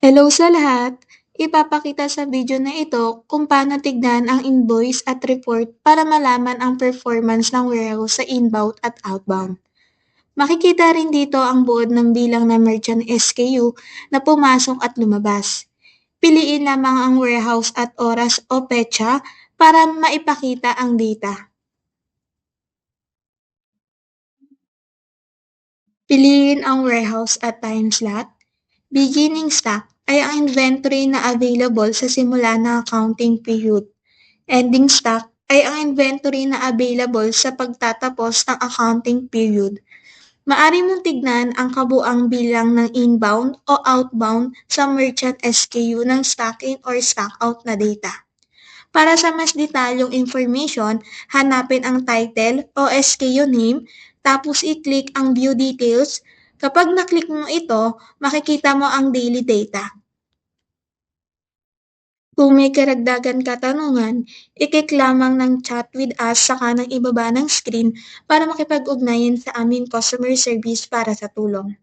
Hello sa lahat! Ipapakita sa video na ito kung paano tignan ang invoice at report para malaman ang performance ng warehouse sa inbound at outbound. Makikita rin dito ang buod ng bilang ng merchant SKU na pumasok at lumabas. Piliin lamang ang warehouse at oras o petsa para maipakita ang data. Piliin ang warehouse at time slot. Beginning stock ay ang inventory na available sa simula ng accounting period. Ending stock ay ang inventory na available sa pagtatapos ng accounting period. Maari mong tignan ang kabuang bilang ng inbound o outbound sa merchant SKU ng stock in or stock out na data. Para sa mas detalyong information, hanapin ang title o SKU name, tapos i-click ang view details. Kapag na-click mo ito, makikita mo ang daily data. Kung may karagdagan katanungan, i-click lamang ng chat with us sa kanang ibaba ng screen para makipag-ugnayan sa aming customer service para sa tulong.